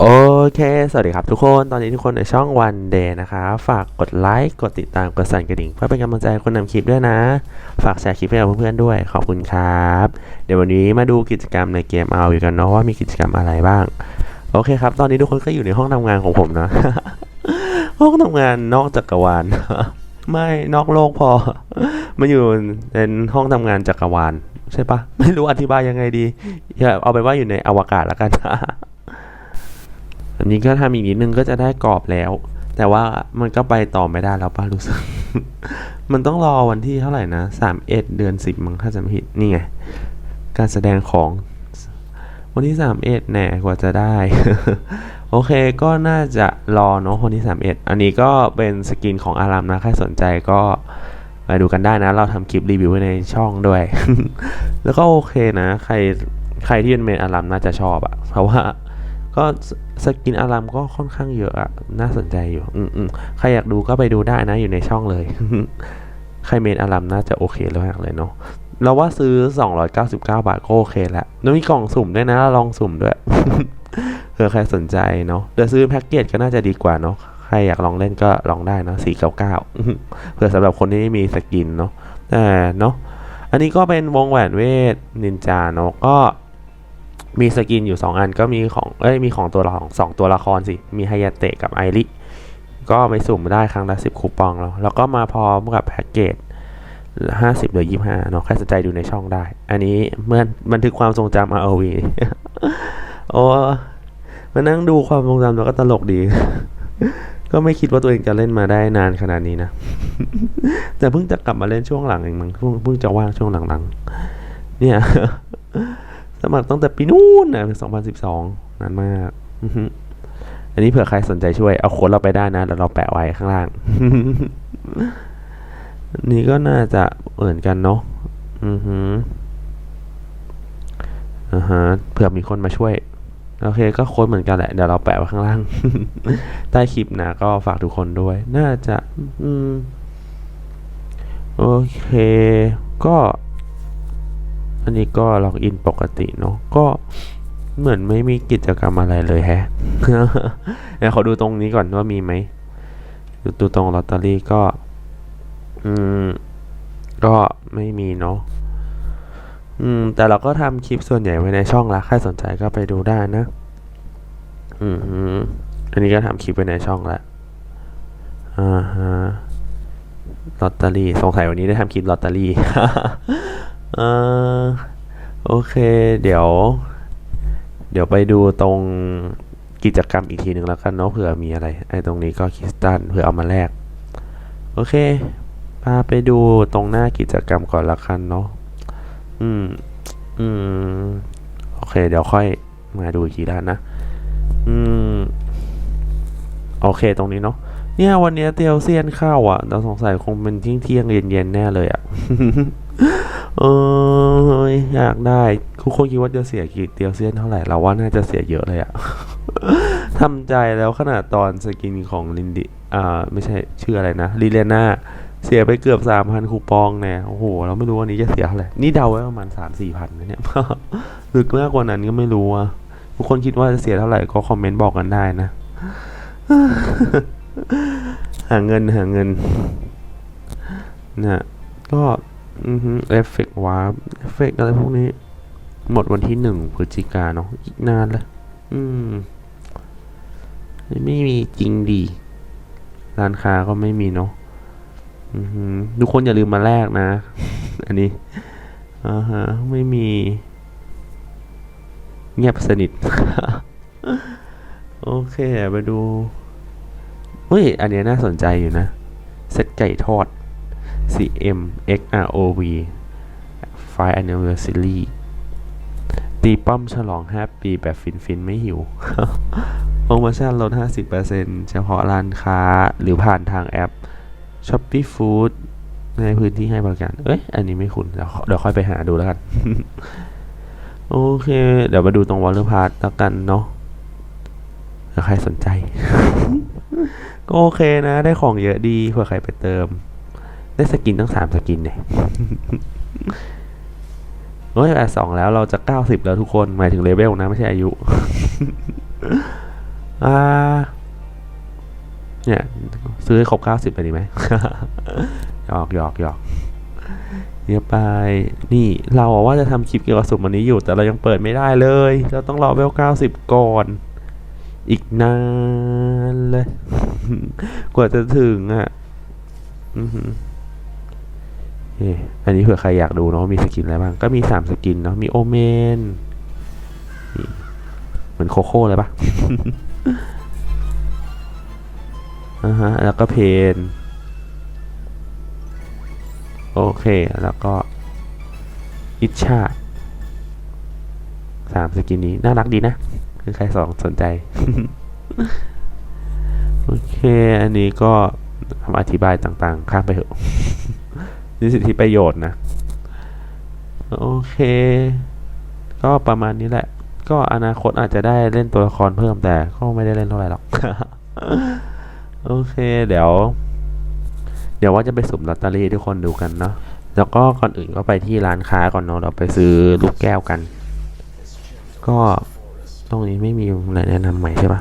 โอเค สวัสดีครับทุกคน ตอนนี้ทุกคนในช่องวันเดย์นะคะ ฝากกดไลค์ กดติดตาม กดสั่นกระดิ่ง เพื่อเป็นกำลังใจคนนำคลิปด้วยนะ ฝากแชร์คลิปให้กับเพื่อนๆด้วย ขอบคุณครับ เดี๋ยววันนี้มาดูกิจกรรมในเกมเอาอยู่กันเนาะว่ามีกิจกรรมอะไรบ้าง โอเคครับ ตอนนี้ทุกคนก็อยู่ในห้องทำงานของผมนะ ห้องทำงานนอกจักรวาล ไม่นอกโลกพอ มันอยู่เป็นห้องทำงานจักรวาลใช่ปะไม่รู้อธิบายยังไงดีอย่าเอาไปนว่าอยู่ในอวกาศแล้วกัน แบบนี้ก็ทำอีกนิดนึงก็จะได้กรอบแล้ว แต่ว่ามันก็ไปต่อไม่ได้แล้วป้ารู้สึก มันต้องรอวันที่เท่าไหร่นะสามเอ็ดเดือนสิบมั้งถ้าจำไม่ผิดนี่ไง การแสดงของวันที่สามเอ็ดแน่กว่าจะได้ โอเคก็น่าจะรอเนาะวันที่สามเอ็ดอันนี้ก็เป็นสกินของอารามนะ ใครสนใจก็มาดูกันได้นะ เราทำคลิปรีวิวไว้ในช่องด้วย แล้วก็โอเคนะ ใครใครที่เป็นเมนอารามน่าจะชอบอะเพราะว่า ก็สกินอารามก็ค่อนข้างเยอะอะน่าสนใจอยู่ อืมใครอยากดูก็ไปดูได้นะอยู่ในช่องเลย ใครเมนอารามน่าจะโอเคแล้วมากเลยเนาะเราว่าซื้อ 299 บาทก็โอเคแล้วแล้วมีกล่องสุ่มด้วยนะลองสุ่มด้วยเผื่อใครสนใจเนาะเดี๋ยวซื้อแพ็กเกจก็น่าจะดีกว่าเนาะใครอยากลองเล่นก็ลองได้เนาะ499เผื่อสำหรับคนที่ไม่มีสกินเนาะแต่เนาะอันนี้ก็เป็นวงแหวนเวทนินจาเนาะก็ มีสกินอยู่ 2 อันก็มีของเอ้ยมีของตัวละของสองตัวละครสิ มีไฮยาเตะกับไอริก็ไปสุ่มได้ครั้งละ 10 คูปองแล้ว แล้วก็มาพร้อมกับแพ็กเกจ 50 หรือ 25เนาะใครสนใจดูในช่องได้ อันนี้เมื่อบันทึกความทรงจำ ROV โอ้มานั่งดูความทรงจำแล้วก็ตลกดี ก็ไม่คิดว่าตัวเองจะเล่นมาได้นานขนาดนี้นะ แต่เพิ่งจะกลับมาเล่นช่วงหลังเองมั้งเพิ่งเพิ่งจะว่างช่วงหลังๆ เนี่ย สมัครตั้งแต่ปีนู้นนะ2012นานมากอันนี้เผื่อใครสนใจช่วยเอาโค้ดเราไปได้นะแล้วเราแปะไว้ข้างล่างอันนี้ก็น่าจะเหมือนกันเนาะอือฮึอ่าฮะเผื่อมีคนมาช่วย โอเค ก็โค้ดเหมือนกันแหละ เดี๋ยวเราแปะไว้ข้างล่าง ใต้คลิปนะ ก็ฝากทุกคนด้วย น่าจะ อืม โอเค ก็ อันนี้ก็ล็อกอินปกติเนาะก็เหมือนไม่มีกิจกรรมอะไรเลยแฮะเดี๋ยวขอดูตรงนี้ก่อนว่ามีไหมดูตรงลอตเตอรี่ก็ อืม ก็ไม่มีเนาะอืม แต่เราก็ทำคลิปส่วนใหญ่ไว้ในช่องละใครสนใจก็ไปดูได้นะ อืมอันนี้ก็ทำคลิปไว้ในช่องละอ่าฮะลอตเตอรี่สงสัยวันนี้ได้ทำคลิปลอตเตอรี่ เออโอเค เดี๋ยว เดี๋ยวไปดูตรงกิจกรรมอีกทีหนึ่งแล้วกันเนาะเผื่อมีอะไรไอ้ตรงนี้ก็คริสตัลเผื่อเอามาแลกโอเคพาไปดูตรงหน้ากิจกรรมก่อนละกันเนาะอืมอืมโอเค เดี๋ยวค่อยมาดูอีกทีแล้วนะ อืมโอเคตรงนี้เนาะเนี่ยวันนี้เตียวเซียนเข้าอะเราสงสัยคงเป็นเที่ยงเที่ยงเย็นเย็นๆแน่เลยอะ เอออยากได้ทุกคนคิดว่าจะเสียกี่เตียวเซียนเท่าไหร่เราว่าน่าจะเสียเยอะเลยอะทำใจแล้วขนาดตอนสกินของลินดิอ่าไม่ใช่ชื่ออะไรนะลิเลน่าเสียไปเกือบสามพันคูปองแน่โอ้โห เราไม่รู้วันนี้จะเสียเท่าไหร่นี่เดาไว้ประมาณสามสี่พันนะเนี่ยหรือมากกว่านั้นก็ไม่รู้อะทุกคนคิดว่าจะเสียเท่าไหร่ก็คอมเมนต์บอกกันได้นะ หาเงินหาเงินนะก็ อือฮึเอฟเฟกต์วาร์ปเอฟเฟกต์อะไรพวกนี้ หมดวันที่หนึ่งพฤศจิกาเนาะอีกนานเลยอืม ไม่มีจริงดีร้านค้าก็ไม่มีเนาะอือฮึทุกคนอย่าลืมมาแลกนะ อันนี้อ่าฮะไม่มี เงียบสนิท โอเคไปดูเฮ้ย อันนี้น่าสนใจอยู่นะ เซตไก่ทอด CM XROV Fire Anniversary ตีป้อมฉลอง 5 ปีแบบฟินฟินๆ ไม่หิว โปรโมชั่นลด 50%เฉพาะร้านค้าหรือผ่านทางแอป Shopee Food ในพื้นที่ให้บริการ เอ้ย อันนี้ไม่คุ้นเดี๋ยวเดี๋ยวค่อยไปหาดูแล้วกัน โอเค เดี๋ยวมาดูตรงวอลเลอร์พาร์ตแล้วกันเนาะถ้าใครสนใจ ก็โอเคนะ ได้ของเยอะดีเผื่อใครไปเติม ได้สกินตั้งสามสกินเนี่ยโอ้ยแปดสองแล้วเราจะเก้าสิบแล้วทุกคนหมายถึงเลเวลนะไม่ใช่อายุอ่าเนี่ย ซื้อให้ครบเก้าสิบไปดีไหมหยอกหยอกหยอกเดี๋ยวไปนี่เราอะว่าจะทำคลิปเกี่ยวกับสุ่มวันนี้อยู่ แต่เรายังเปิดไม่ได้เลย เราต้องรอเวลเก้าสิบก่อน อีกนานเลย กว่าจะถึงอะ อือหือเอันนี้เผื่อใครอยากดูเนาะมีสกินอะไรบ้าง ก็มีสามสกินเนาะมีโอเมนเหมือนโคโค่เลยปะอ่าฮะแล้วก็เพนโอเค แล้วก็อิชชาสามสกินนี้ น่ารักดีนะ คือใครสองสนใจ โอเค อันนี้ก็คำอธิบายต่างๆ ข้ามไปเถอะ นี่สิทธิประโยชน์นะ โอเค ก็ประมาณนี้แหละ ก็อนาคตอาจจะได้เล่นตัวละครเพิ่มแต่ก็ไม่ได้เล่นเท่าไหร่หรอก โอเค เดี๋ยว เดี๋ยวว่าจะไปสุ่มลอตเตอรี่ทุกคนดูกันเนาะแล้วก็ก่อนอื่นก็ไปที่ร้านค้าก่อนเนาะเราไปซื้อลูกแก้วกัน ก็ตรงนี้ไม่มีอะไรแนะนำใหม่ใช่ปะ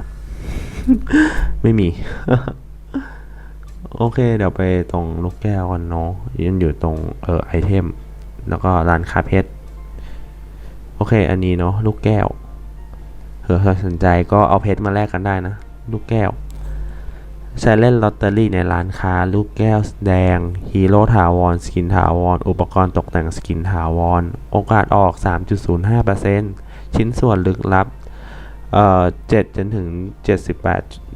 ไม่มี โอเค เดี๋ยวไปตรงลูกแก้วก่อนเนาะยังอยู่ตรงเออไอเทม แล้วก็ร้านคาเพชรโอเค อันนี้เนาะลูกแก้วเผื่อสนใจก็เอาเพชรมาแลกกันได้นะ ลูกแก้วใช้เล่นลอตเตอรี่ในร้านค้า ลูกแก้วแดง ฮีโร่ถาวร สกินถาวร อุปกรณ์ตกแต่งสกินถาวร โอกาสออก 3.05%ชิ้นส่วนลึกลับ เอ่อ7จนถึง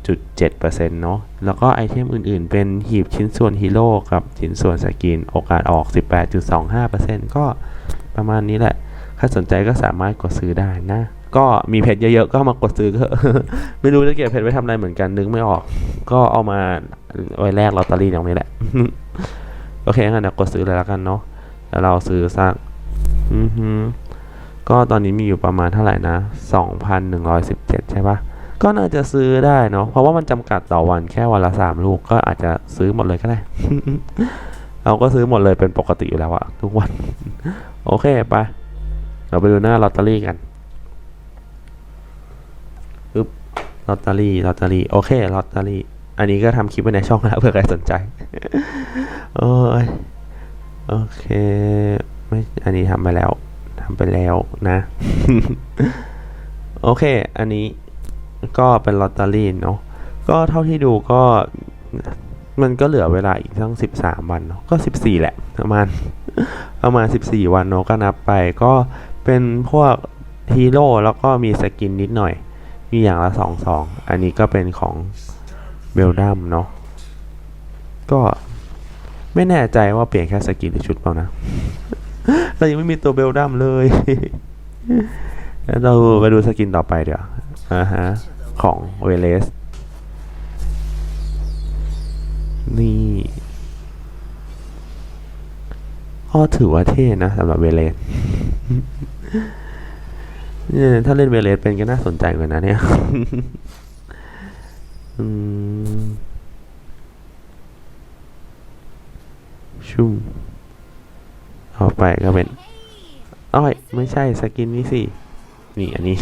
78.7%เนาะ แล้วก็ไอเทมอื่นๆ เป็นหีบชิ้นส่วนฮีโร่กับชิ้นส่วนสกิน โอกาสออก 18.25%ก็ประมาณนี้แหละ ถ้าสนใจก็สามารถกดซื้อได้นะ ก็มีเพจเยอะๆ ก็มากดซื้อก็ไม่รู้จะเก็บเพจไว้ทำอะไรเหมือนกัน นึกไม่ออก ก็เอามาไว้แลกลอตเตอรี่ตรงนี้แหละ โอเคงั้นเดี๋ยวกดซื้อเลยแล้วกันเนาะแล้วเราซื้อสักอือฮึก็ตอนนี้มีอยู่ประมาณเท่าไหร่นะ 2,117 ใช่ปะ ก็น่าจะซื้อได้เนาะเพราะว่ามันจำกัดต่อวันแค่วันละสามลูกก็อาจจะซื้อหมดเลยก็ได้ เราก็ซื้อหมดเลยเป็นปกติอยู่แล้วอะทุกวัน โอเคไปเราไปดูหน้าลอตเตอรี่กันปึ๊บลอตเตอรี่ลอตเตอรี่โอเคลอตเตอรี่อันนี้ก็ทำคลิปไว้ในช่องแล้วเผื่อใครสนใจโอ้ยโอเคไม่อันนี้ทำไปแล้วทำไปแล้วนะ โอเค อันนี้ ก็เป็นลอตเตอรี่เนาะก็เท่าที่ดูก็มันก็เหลือเวลาอีกทั้งสิบสามวันเนาะก็สิบสี่แหละ ประมาณประมาณสิบสี่วันเนาะก็นับไปก็เป็นพวกฮีโร่แล้วก็มีสกินนิดหน่อย มีอย่างละสองสองอันนี้ก็เป็นของเบลดัมเนาะก็ไม่แน่ใจว่าเปลี่ยนแค่สกินหรือชุดเปล่านะ เรายังไม่มีตัวเบลดัมเลยแล้วเราไปดูสกินต่อไปเดี๋ยว อ่าฮะ ของเวเลส นี่ก็ถือว่าเท่นะสำหรับเวเลสเนี่ยถ้าเล่นเวเลสเป็นก็น่าสนใจเหมือนนะเนี่ยอืมชุ่มเอาไปก็เป็นอ้อย ไม่ใช่สกินนี้สิ นี่อันนี้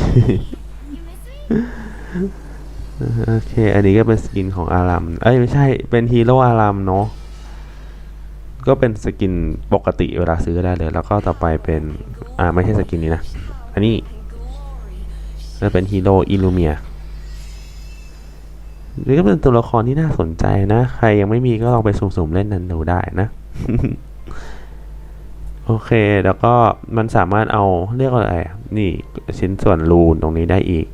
โอเค อันนี้ก็เป็นสกินของอารัม เอ้ยไม่ใช่ เป็นฮีโร่อารัมเนาะ ก็เป็นสกินปกติเวลาซื้อได้เลย แล้วก็ต่อไปเป็น อ่าไม่ใช่สกินนี้นะ อันนี้จะเป็นฮีโร่อิลูเมียนี่ก็เป็นตัวละครที่น่าสนใจนะ ใครยังไม่มีก็ลองไปสุ่มๆเล่นนั้นดูได้นะ โอเค แล้วก็มันสามารถเอาเรียกว่าอะไร นี่ชิ้นส่วนรูนตรงนี้ได้อีก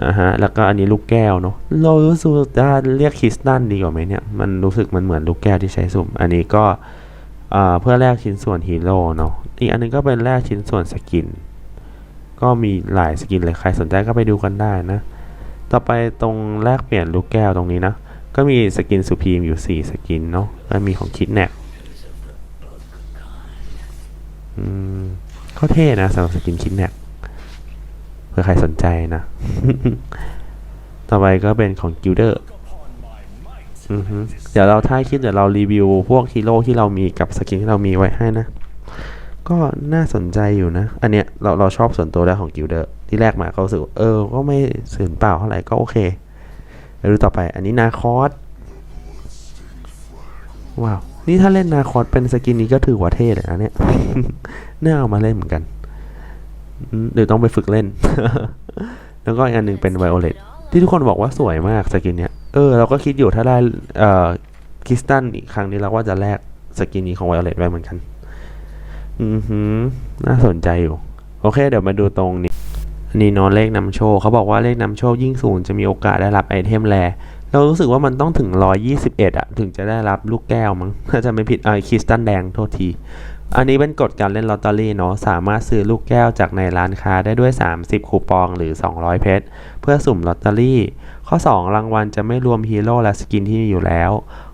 อ่าฮะแล้วก็อันนี้ลูกแก้วเนาะเรารู้สึกจะเรียกคริสตันดีกว่าไหมเนี่ยมันรู้สึกมันเหมือนลูกแก้วที่ใช้สุ่ม อันนี้ก็อ่าเพื่อแลกชิ้นส่วนฮีโร่เนาะอีกอันนึงก็เป็นแลกชิ้นส่วนสกิน ก็มีหลายสกินเลยใครสนใจก็ไปดูกันได้นะ ต่อไปตรงแลกเปลี่ยนลูกแก้วตรงนี้นะ ก็มีสกินสุพีมอยู่ 4 สกินเนาะแล้วมีของคิดแนกอืมก็เท่นะสำหรับสกินคิดแนก เพื่อใครสนใจนะ ต่อไปก็เป็นของกิลเดอร์เดี๋ยวเราท้ายคลิปเดี๋ยวเรารีวิวพวกฮีโร่ที่เรามีกับสกินที่เรามีไว้ให้นะ ก็น่าสนใจอยู่นะ อันเนี้ยเราเราชอบส่วนตัวแล้วของกิลเดอร์ที่แรกมาก็รู้สึกว่าเออ ก็ไม่สื่นเปล่าเท่าไหร่ก็โอเคแล้วดูต่อไป อันนี้นาคอสว้าว นี่ถ้าเล่นนาคอสเป็นสกินนี้ก็ถือว่าเท่เลยนะเนี่ย น่าเอามาเล่นเหมือนกันอืม เดี๋ยวต้องไปฝึกเล่น แล้วก็อีกอันหนึ่งเป็นไวโอเลตที่ทุกคนบอกว่าสวยมากสกินเนี้ย เออเราก็คิดอยู่ถ้าได้เอ่อคริสตันอีกครั้งนี้เราว่าจะแลกสกินนี้ของไวโอเลตไว้เหมือนกัน อือหือ น่าสนใจอยู่ โอเค เดี๋ยวมาดูตรงนี้อันนี้นอนเลขนำโชคเขาบอกว่าเลขนำโชคยิ่งสูงจะมีโอกาสได้รับไอเทมแรเรารู้สึกว่ามันต้องถึง 121อะถึงจะได้รับลูกแก้วมั้งถ้าจะไม่ผิดเออคริสตันแดงโทษที อันนี้เป็นกฎการเล่นลอตเตอรี่เนาะสามารถซื้อลูกแก้วจากในร้านค้าได้ด้วย 30 คูปองหรือ 200 เพชรเพื่อสุ่มลอตเตอรี่ ข้อ 2 รางวัลจะไม่รวมฮีโร่และสกินที่มีอยู่แล้ว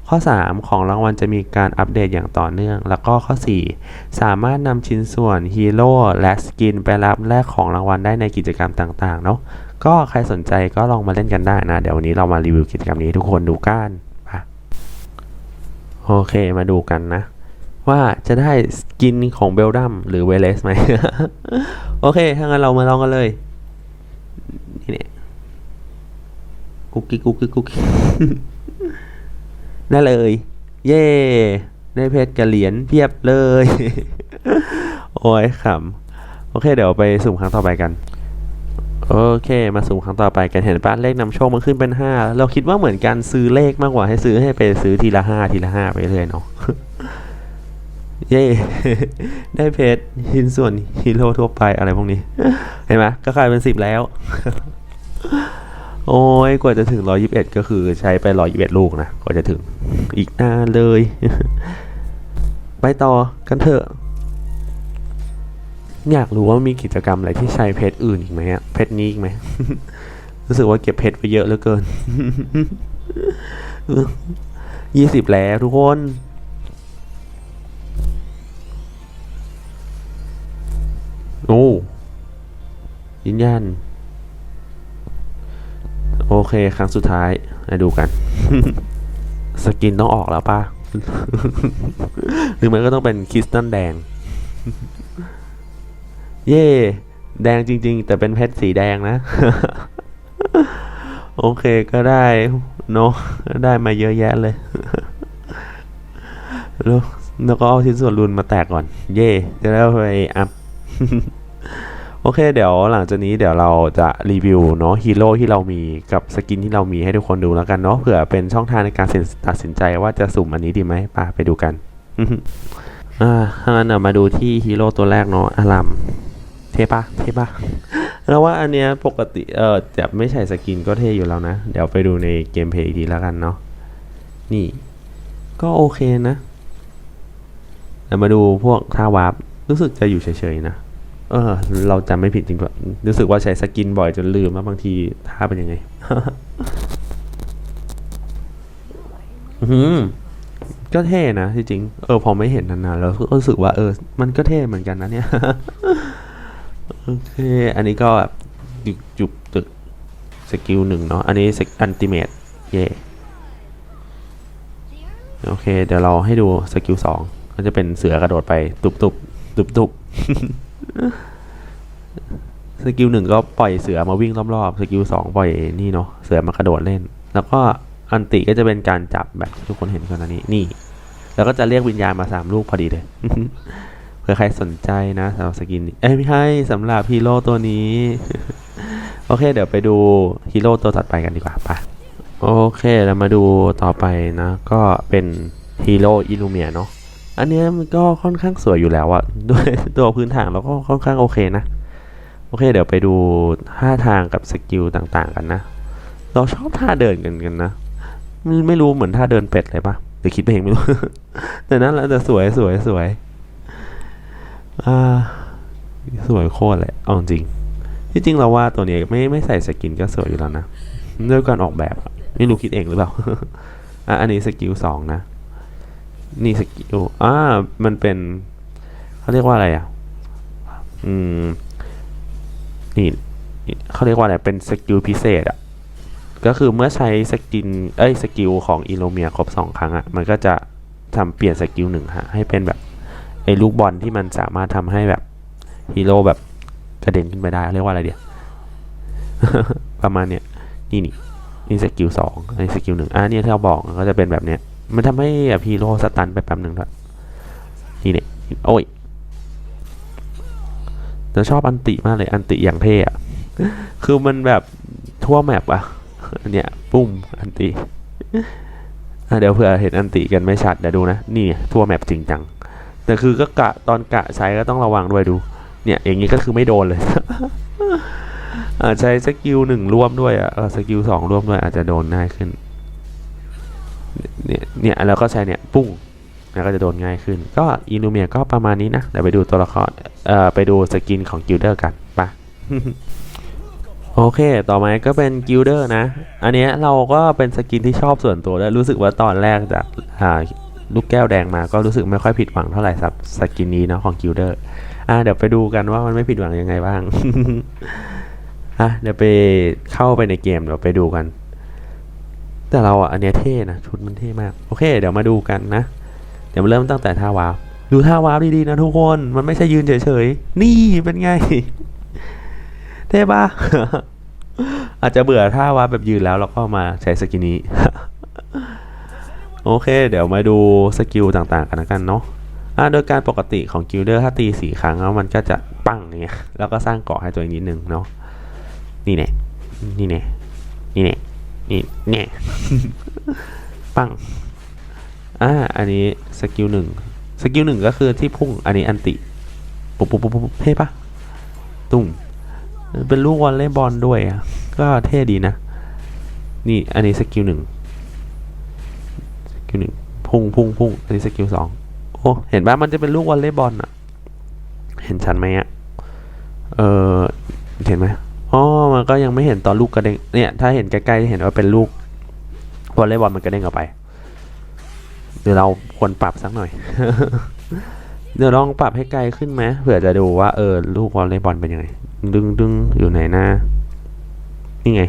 ข้อ 3 ของรางวัลจะมีการอัปเดตอย่างต่อเนื่อง แล้วก็ข้อ 4 สามารถนำชิ้นส่วนฮีโร่และสกินไปรับแลกของรางวัลได้ในกิจกรรมต่างๆเนาะก็ใครสนใจก็ลองมาเล่นกันได้นะ เดี๋ยววันนี้เรามารีวิวกิจกรรมนี้ทุกคนดูกันโอเคมาดูกันนะ ว่าจะได้สกินของเบลดัมหรือเวเลสไหม โอเค ถ้างั้นเรามาลองกันเลย นี่เนี่ยกุ๊กกิ๊กกุ๊กกิ๊กกุ๊กกิ๊กได้เลย เย่ได้เพชรกับเหรียญเพียบเลย โอ้ยขำ โอเค เดี๋ยวไปสุ่มครั้งต่อไปกัน โอเค มาสุ่มครั้งต่อไปกัน เห็นป้าเลขนำโชคมันขึ้นเป็นห้าเราคิดว่าเหมือนการซื้อเลขมากกว่าให้ซื้อให้ไปซื้อทีละห้าทีละห้าไปเรื่อยเนาะ เย่ได้เพชรชิ้นส่วนฮีโร่ทั่วไปอะไรพวกนี้ เห็นไหมก็กลายเป็นสิบแล้ว โอ้ยกว่าจะถึงร้อยิบเอ็ดก็คือใช้ไปร้อยิบเอ็ดลูกนะกว่าจะถึงอีกนานเลย ไปต่อกันเถอะ อยากรู้ว่ามีกิจกรรมอะไรที่ใช้เพชรอื่นอีกไหมอะเพชรนี้อีกไหมรู้สึกว่าเก็บเพชรไปเยอะเหลือเกินยี่สิบแล้วทุกคน โอ้ยินยัน โอเค ครั้งสุดท้ายมาดูกัน สกินต้องออกแล้วป่ะ หรือมันก็ต้องเป็นคริสตัลแดง เย่แดงจริง ๆ แต่เป็นเพชรสีแดงนะ โอเคก็ได้เนอะได้มาเยอะแยะเลย แล้วแล้วก็เอาชิ้นส่วนรุนมาแตกก่อน เย่จะได้ไปอัพ โอเค เดี๋ยวหลังจากนี้เดี๋ยวเราจะรีวิวเนาะฮีโร่ที่เรามีกับสกินที่เรามีให้ทุกคนดูแล้วกันเนาะเผื่อเป็นช่องทางในการตัดสินใจว่าจะสุ่มอันนี้ดีไหมป่ะไปดูกันอ่าถ้างั้นเรามาดูที่ฮีโร่ตัวแรกเนาะอารัมเทปะเทปะแล้วว่าอันเนี้ยปกติเออจะไม่ใส่สกินก็เท่อยู่แล้วนะ เดี๋ยวไปดูในเกมเพลย์อีกทีแล้วกันเนาะนี่ ก็โอเคนะเดี๋ยวมาดูพวกท่าวาร์ปรู้สึกจะอยู่เฉยๆนะ เออ เราจำไม่ผิดจริงๆรู้สึกว่าใช้สกินบ่อยจนลืมว่าบางทีท่าเป็นยังไงอื้อหือก็เท่นะจริงเออพอไม่เห็นนานๆแล้วก็รู้สึกว่าเออ มันก็เท่เหมือนกันนะเนี่ยโอเค อันนี้ก็แบบจุบจุบตึกสกิลหนึ่งเนาะอันนี้สอันติเมตเย่โอเค เดี๋ยวเราให้ดูสกิลสองก็จะเป็นเสือกระโดดไป ตุบตุบตุบตุบ สกิลหนึ่งก็ปล่อยเสือมาวิ่งรอบๆ สกิลสองปล่อยนี่เนาะ เสือมากระโดดเล่น แล้วก็อันติก็จะเป็นการจับแบบที่ทุกคนเห็นก่อนหน้านี้ นี่ แล้วก็จะเรียกวิญญาณมาสามลูกพอดีเลย เผื่อใครสนใจนะสำหรับสกินนี้เอ้ยไม่ใช่สำหรับฮีโร่ตัวนี้ โอเค เดี๋ยวไปดูฮีโร่ตัวถัดไปกันดีกว่าไปโอเคเรามาดูต่อไปนะ ก็เป็นฮีโร่อิลูเมียเนาะ อันนี้มันก็ค่อนข้างสวยอยู่แล้วอะด้วยตัวพื้นฐานแล้วก็ค่อนข้างโอเคนะ โอเค เดี๋ยวไปดูท่าทางกับสกิลต่างๆกันนะ เราชอบท่าเดินกันกันนะไม่รู้เหมือนท่าเดินเป็ดเลยปะหรือคิดไปเองไม่รู้ แต่นั่นแหละแต่สวยสวยสวยอ่าสวยโคตรเลยเอาจริง ที่จริงเราว่าตัวนี้ไม่ไม่ใส่สกินก็สวยอยู่แล้วนะด้วยการออกแบบไม่รู้คิดเองหรือเปล่า อะอันนี้สกิลสองนะ นี่สกิลอ่ามันเป็นเขาเรียกว่าอะไรอะ อืม นี่เขาเรียกว่าอะไร เป็นสกิลพิเศษอะ ก็คือเมื่อใช้สกิน เอ้ย สกิลของอีโลเมียครบสองครั้งอะ มันก็จะทำเปลี่ยนสกิลหนึ่งฮะ ให้เป็นแบบไอ้ลูกบอลที่มันสามารถทำให้แบบฮีโร่แบบกระเด็นขึ้นไปได้ เรียกว่าอะไรเดียวประมาณเนี้ย นี่นี่นี่สกิลสองอันนี้สกิลหนึ่งอะเนี่ยที่เราบอกก็จะเป็นแบบเนี้ย มันทำให้แบบฮีโร่สตันไปแป๊บหนึ่งด้วยนี่เนี่ยโอ้ยเราชอบอันติมากเลยอันติอย่างเท่อะคือมันแบบทั่วแมปอะอันเนี้ยปุ้มอันติเดี๋ยวเผื่อเห็นอันติกันไม่ชัดเดี๋ยวดูนะ นี่ทั่วแมปจริงจัง แต่คือก็กะตอนกะใช้ก็ต้องระวังด้วยดู เนี่ยอย่างนี้ก็คือไม่โดนเลยอาจใช้สกิลหนึ่งร่วมด้วยอะสกิลสองร่วมด้วยอาจจะโดนง่ายขึ้น เนี่ยเนี่ยแล้วก็ใช้เนี่ยปุ้งแล้วก็จะโดนง่ายขึ้น ก็อินูเมียก็ประมาณนี้นะเดี๋ยวไปดูตัวละครเอ่อไปดูสกินของกิลเดอร์กันไปะโอเค ต่อมาก็เป็นกิลเดอร์นะ อันนี้เราก็เป็นสกินที่ชอบส่วนตัวด้วรู้สึกว่าตอนแรกจากอ่าลูกแก้วแดงมาก็รู้สึกไม่ค่อยผิดหวังเท่าไหร่ครับสกินนี้เนาะของกิลเดอร์อ่าเดี๋ยวไปดูกันว่ามันไม่ผิดหวังยังไงบ้างอะเดี๋ยวไปเข้าไปในเกมเดี๋ยวไปดูกัน แต่เราอะอันเนี้ยเท่นะชุดมันเท่มาก โอเค เดี๋ยวมาดูกันนะ เดี๋ยวมาเริ่มตั้งแต่ท่าวาร์ปดูท่าวาร์ปดีๆนะทุกคนมันไม่ใช่ยืนเฉยๆ นี่เป็นไง เท่ปะอาจจะเบื่อท่าวาร์ปแบบยืนแล้วเราก็มาใช้สกินนี้โอเค เดี๋ยวมาดูสกิลต่างๆกันแล้วกันเนาะอะโดยการปกติของกิลเดอร์ถ้าตีสี่ครั้งแล้วมันก็จะปั้งเงี้ยแล้วก็สร้างเกาะให้ตัวเองนิดนึงเนาะนี่แน่นี่แน่นี่แน่ นี่แน่ปังอ่าอันนี้สกิลหนึ่งสกิลหนึ่งก็คือที่พุ่งอันนี้อันติปุ๊บปุ๊บปุ๊บเท่ปะตุ้มเป็นลูกวอลเลย์บอลด้วยอะก็เท่ดีนะ นี่อันนี้สกิลหนึ่งสกิลหนึ่งพุ่งพุ่งพุ่งอันนี้สกิลสองโอ้เห็นปะมันจะเป็นลูกวอลเลย์บอลอะ เห็นชันไหมอะเออเห็นไหม อ๋อมันก็ยังไม่เห็นตอนลูกกระเด้งเนี่ยถ้าเห็นใกล้ๆจะเห็นว่าเป็นลูกวอลเลย์บอลมันกระเด้งออกไปเดี๋ยวเราควรปรับสักหน่อย เดี๋ยวลองปรับให้ไกลขึ้นไหมเผื่อจะดูว่าเออลูกวอลเลย์บอลเป็นยังไง ดึงดึงอยู่ไหนหน้า นี่ไง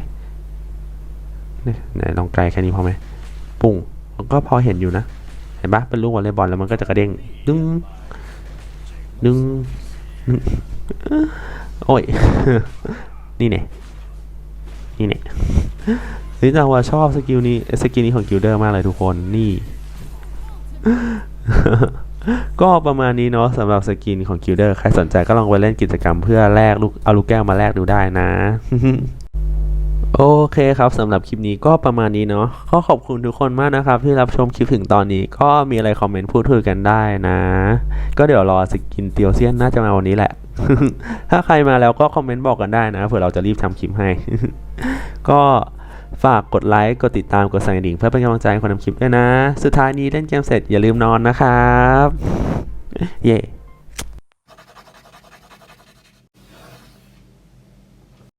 นี่ไหนลองไกลแค่นี้พอไหมปุ่งก็พอเห็นอยู่นะ เห็นปะเป็นลูกวอลเลย์บอลแล้วมันก็จะกระเด้งดึงดึงดึงโอ้ย นี่เนี่ยนี่เนี่ยเฮ้ยแต่ว่าชอบสกิลนี้สกิลนี้ของกิลเดอร์มากเลยทุกคนนี่ ก็ประมาณนี้เนาะสำหรับสกินของกิลเดอร์ใครสนใจก็ลองไปเล่นกิจกรรมเพื่อแลกลูกเอาลูกแก้วมาแลกดูได้นะโอเคครับสำหรับคลิปนี้ก็ประมาณนี้เนาะก็ขอบคุณทุกคนมากนะครับ ที่รับชมคลิปถึงตอนนี้ ก็มีอะไรคอมเมนต์พูดคุยกันได้นะ ก็เดี๋ยวรอสกินเตียวเซียนน่าจะมาวันนี้แหละ ถ้าใครมาแล้วก็คอมเมนต์บอกกันได้นะเผื่อเราจะรีบทำคลิปให้ ก็ฝากกดไลค์ กดติดตาม กดสั่นกระดิ่งเพื่อเป็นกำลังใจให้คนทำคลิปด้วยนะ สุดท้ายนี้เล่นเกมเสร็จอย่าลืมนอนนะครับ เย้